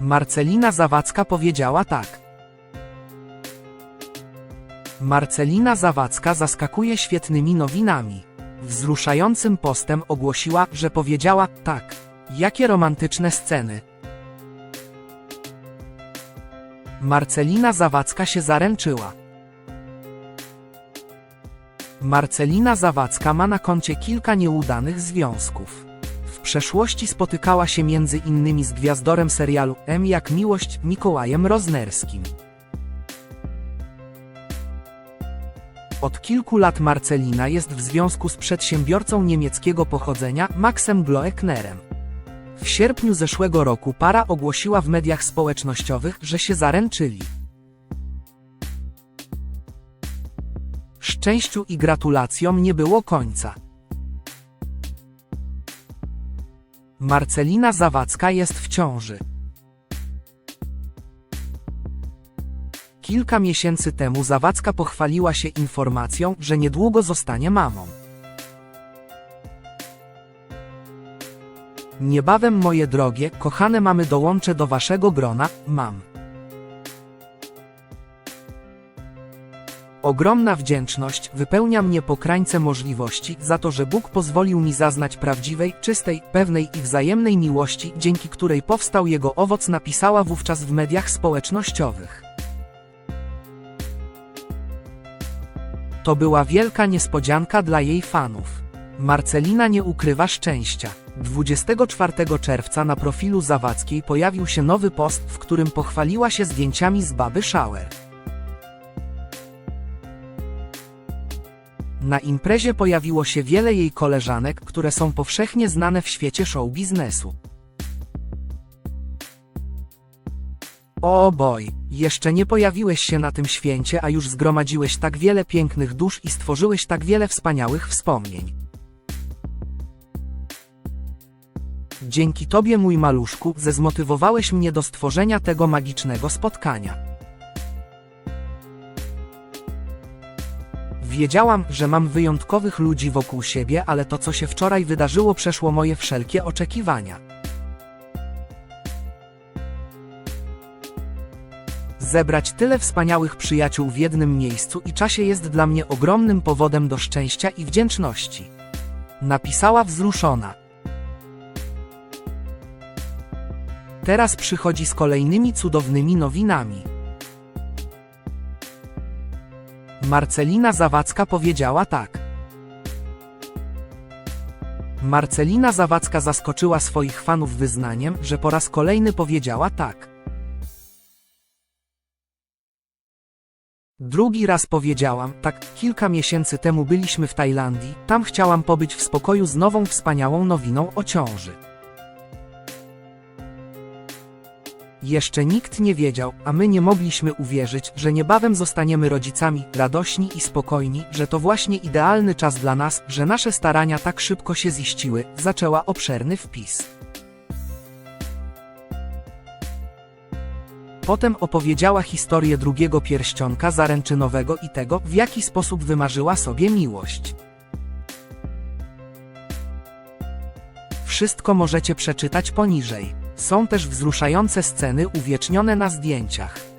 Marcelina Zawadzka powiedziała tak. Marcelina Zawadzka zaskakuje świetnymi nowinami. Wzruszającym postem ogłosiła, że powiedziała tak. Jakie romantyczne sceny. Marcelina Zawadzka się zaręczyła. Marcelina Zawadzka ma na koncie kilka nieudanych związków. Przeszłości spotykała się między innymi z gwiazdorem serialu M jak miłość Mikołajem Roznerskim. Od kilku lat Marcelina jest w związku z przedsiębiorcą niemieckiego pochodzenia Maxem Gloecknerem. W sierpniu zeszłego roku para ogłosiła w mediach społecznościowych, że się zaręczyli. Szczęściu i gratulacjom nie było końca. Marcelina Zawadzka jest w ciąży. Kilka miesięcy temu Zawadzka pochwaliła się informacją, że niedługo zostanie mamą. Niebawem moje drogie, kochane mamy dołączę do waszego grona, mam. Ogromna wdzięczność wypełnia mnie po krańce możliwości za to, że Bóg pozwolił mi zaznać prawdziwej, czystej, pewnej i wzajemnej miłości, dzięki której powstał jego owoc napisała wówczas w mediach społecznościowych. To była wielka niespodzianka dla jej fanów. Marcelina nie ukrywa szczęścia. 24 czerwca na profilu Zawadzkiej pojawił się nowy post, w którym pochwaliła się zdjęciami z baby shower. Na imprezie pojawiło się wiele jej koleżanek, które są powszechnie znane w świecie show biznesu. O boj, jeszcze nie pojawiłeś się na tym święcie, a już zgromadziłeś tak wiele pięknych dusz i stworzyłeś tak wiele wspaniałych wspomnień. Dzięki tobie, mój maluszku, zezmotywowałeś mnie do stworzenia tego magicznego spotkania. Wiedziałam, że mam wyjątkowych ludzi wokół siebie, ale to, co się wczoraj wydarzyło, przeszło moje wszelkie oczekiwania. Zebrać tyle wspaniałych przyjaciół w jednym miejscu i czasie jest dla mnie ogromnym powodem do szczęścia i wdzięczności. Napisała wzruszona. Teraz przychodzi z kolejnymi cudownymi nowinami. Marcelina Zawadzka powiedziała tak. Marcelina Zawadzka zaskoczyła swoich fanów wyznaniem, że po raz kolejny powiedziała tak. Drugi raz powiedziałam, tak, kilka miesięcy temu byliśmy w Tajlandii, tam chciałam pobyć w spokoju z nową wspaniałą nowiną o ciąży. Jeszcze nikt nie wiedział, a my nie mogliśmy uwierzyć, że niebawem zostaniemy rodzicami, radośni i spokojni, że to właśnie idealny czas dla nas, że nasze starania tak szybko się ziściły, zaczęła obszerny wpis. Potem opowiedziała historię drugiego pierścionka zaręczynowego i tego, w jaki sposób wymarzyła sobie miłość. Wszystko możecie przeczytać poniżej. Są też wzruszające sceny uwiecznione na zdjęciach.